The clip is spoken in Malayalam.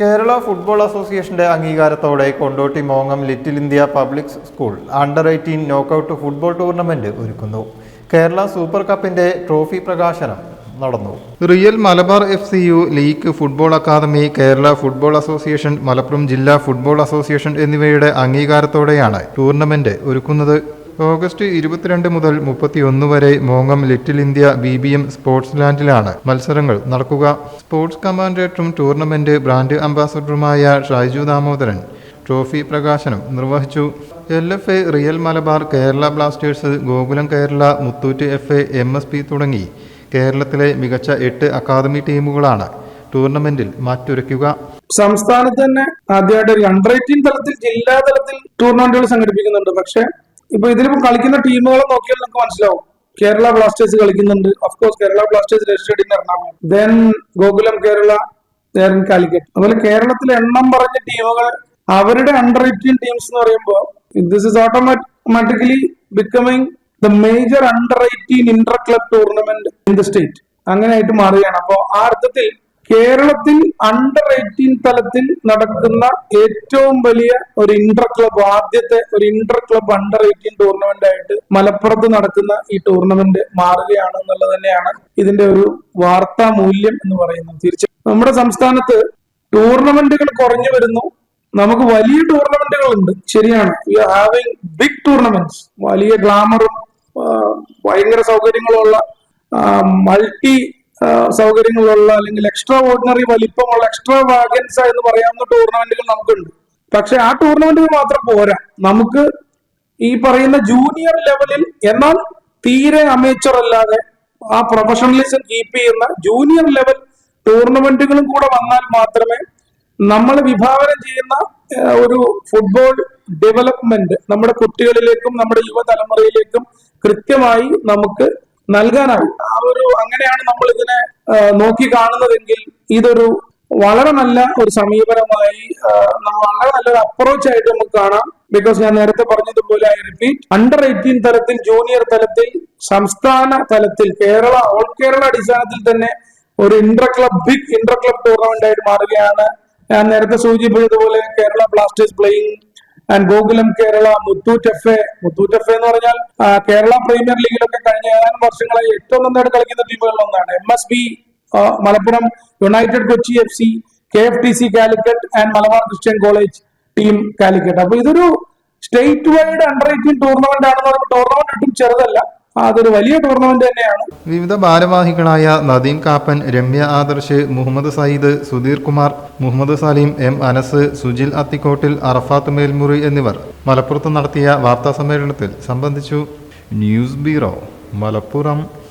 കേരള ഫുട്ബോൾ അസോസിയേഷന്റെ അംഗീകാരത്തോടെ Kondotty മോങ്ങം Little India Public School under eighteen knockout football tournament ഒരുക്കുന്നു. കേരള സൂപ്പർ കപ്പിന്റെ ട്രോഫി പ്രകാശനം നടന്നു. Real Malabar F C U league football academy Kerala football association Malappuram ജില്ലാ ഫുട്ബോൾ അസോസിയേഷൻ എന്നിവയുടെ അംഗീകാരത്തോടെയാണ് ടൂർണമെന്റ് ഒരുക്കുന്നത്. ഓഗസ്റ്റ് ഇരുപത്തിരണ്ട് മുതൽ മുപ്പത്തിയൊന്ന് വരെ മോങ്ങം Little India B B M sports ലാൻഡിലാണ് മത്സരങ്ങൾ നടക്കുക. സ്പോർട്സ് കമാൻഡേറ്ററും ടൂർണമെന്റ് ബ്രാൻഡ് അംബാസഡറുമായ ഷൈജു ദാമോദരൻ ട്രോഫി പ്രകാശനം നിർവഹിച്ചു. L F A Real Malabar Kerala Blasters Gokulam Kerala Muthoot F A M S P തുടങ്ങി. കേരളത്തിലെ മികച്ച എട്ട് അക്കാദമി ടീമുകളാണ് ടൂർണമെന്റിൽ മാറ്റുരയ്ക്കുക. സംസ്ഥാനത്ത് തന്നെ ആദ്യമായിട്ട് ഒരു അണ്ടർ എയ്റ്റീൻ തലത്തിൽ ജില്ലാ തലത്തിൽ ടൂർണമെന്റുകൾ സംഘടിപ്പിക്കുന്നുണ്ട്. പക്ഷെ ഇപ്പൊ ഇതിലിപ്പോ കളിക്കുന്ന ടീമുകളെ നോക്കിയാൽ നമുക്ക് മനസ്സിലാവും. കേരള ബ്ലാസ്റ്റേഴ്സ് കളിക്കുന്നുണ്ട്. Course Kerala Blasters registered in Ernakulam. Then Gokulam Kerala there in Calicut. അതുപോലെ കേരളത്തിലെ എണ്ണം പറഞ്ഞ ടീമുകൾ അവരുടെ അണ്ടർ എയ്റ്റീൻ ടീംസ് എന്ന് പറയുമ്പോൾ this is automatically becoming the major under eighteen inter club tournament in the state അങ്ങനെയായിട്ട് മാറുകയാണ്. അപ്പോ ആ അർത്ഥത്തിൽ കേരളത്തിൽ അണ്ടർ എയ്റ്റീൻ തലത്തിൽ നടക്കുന്ന ഏറ്റവും വലിയ ഒരു ഇന്റർ ക്ലബ് ആദ്യത്തെ ഒരു inter club under eighteen tournament ആയിട്ട് മലപ്പുറത്ത് നടക്കുന്ന ഈ ടൂർണമെന്റ് മാറുകയാണ് എന്നുള്ളത് തന്നെയാണ് ഇതിന്റെ ഒരു വാർത്താ മൂല്യം എന്ന് പറയുന്നത്. തീർച്ചയായും നമ്മുടെ സംസ്ഥാനത്ത് ടൂർണമെന്റുകൾ കുറഞ്ഞു വരുന്നു. നമുക്ക് വലിയ ടൂർണമെന്റുകൾ ഉണ്ട് ശരിയാണ്. ആർ ഹാവിംഗ് ബിഗ് ടൂർണമെന്റ്സ് വലിയ ഗ്ലാമറും ഭയങ്കര സൗകര്യങ്ങളുള്ള മൾട്ടി സൗകര്യങ്ങളുള്ള അല്ലെങ്കിൽ എക്സ്ട്രാ ഓർഡിനറി വലിപ്പമുള്ള എക്സ്ട്രാ വാഗൻസ് എന്ന് പറയാവുന്ന ടൂർണമെന്റുകൾ നമുക്കുണ്ട്. പക്ഷെ ആ ടൂർണമെന്റുകൾ മാത്രം പോരാ. നമുക്ക് ഈ പറയുന്ന ജൂനിയർ ലെവലിൽ എന്നാൽ തീരെ അമേച്ചർ അല്ലാതെ ആ പ്രൊഫഷണലിസം കീപ്പ് ചെയ്യുന്ന ജൂനിയർ ലെവൽ ടൂർണമെന്റുകളും കൂടെ വന്നാൽ മാത്രമേ നമ്മൾ വിഭാവനം ചെയ്യുന്ന ഒരു ഫുട്ബോൾ ഡെവലപ്മെന്റ് നമ്മുടെ കുട്ടികളിലേക്കും നമ്മുടെ യുവതലമുറയിലേക്കും കൃത്യമായി നമുക്ക് നൽകാനാവും ആ ഒരു അങ്ങനെയാണ് നമ്മൾ ഇതിനെ നോക്കി കാണുന്നതെങ്കിൽ ഇതൊരു വളരെ നല്ല ഒരു സമീപനമായി വളരെ നല്ലൊരു അപ്രോച്ച് ആയിട്ട് നമുക്ക് കാണാം. ബിക്കോസ് ഞാൻ നേരത്തെ പറഞ്ഞതുപോലെ ഐ റിപ്പീറ്റ് അണ്ടർ എയ്റ്റീൻ തലത്തിൽ ജൂനിയർ തലത്തിൽ സംസ്ഥാന തലത്തിൽ കേരള ഓൾ കേരള അടിസ്ഥാനത്തിൽ തന്നെ ഒരു inter club big inter club tournament ആയിട്ട് മാറുകയാണ്. ഞാൻ നേരത്തെ സൂചിപ്പിച്ചതുപോലെ Kerala Blasters playing and Gokulam Kerala Muthoot F A. Muthoot F എന്ന് പറഞ്ഞാൽ കേരള പ്രീമിയർ ലീഗിലൊക്കെ കഴിഞ്ഞ ഏതാനും വർഷങ്ങളായി ഏറ്റവും നന്നായിട്ട് കളിക്കുന്ന ടീമുകളിൽ ഒന്നാണ്. M S B Malappuram United Kochi F C K F T C Calicut and Malabar Christian College team Calicut. അപ്പൊ ഇതൊരു state wide under eighteen tournament ആണെന്ന് പറയുമ്പോൾ ടൂർണമെന്റ് ഒട്ടും ചെറുതല്ല. അതൊരു വലിയ ടൂർണമെന്റ് തന്നെയാണ്. വിവിധ ഭാരവാഹികളായ നദീം കാപ്പൻ രമ്യ ആദർശ് മുഹമ്മദ് സയ്യിദ് സുധീർ കുമാർ മുഹമ്മദ് സലീം എം അനസ് സുജിൽ അത്തിക്കോട്ടിൽ അറഫാത്ത് മേൽമുറി എന്നിവർ മലപ്പുറത്ത് നടത്തിയ വാർത്താ സമ്മേളനത്തിൽ സംബന്ധിച്ചു. News bureau Malappuram.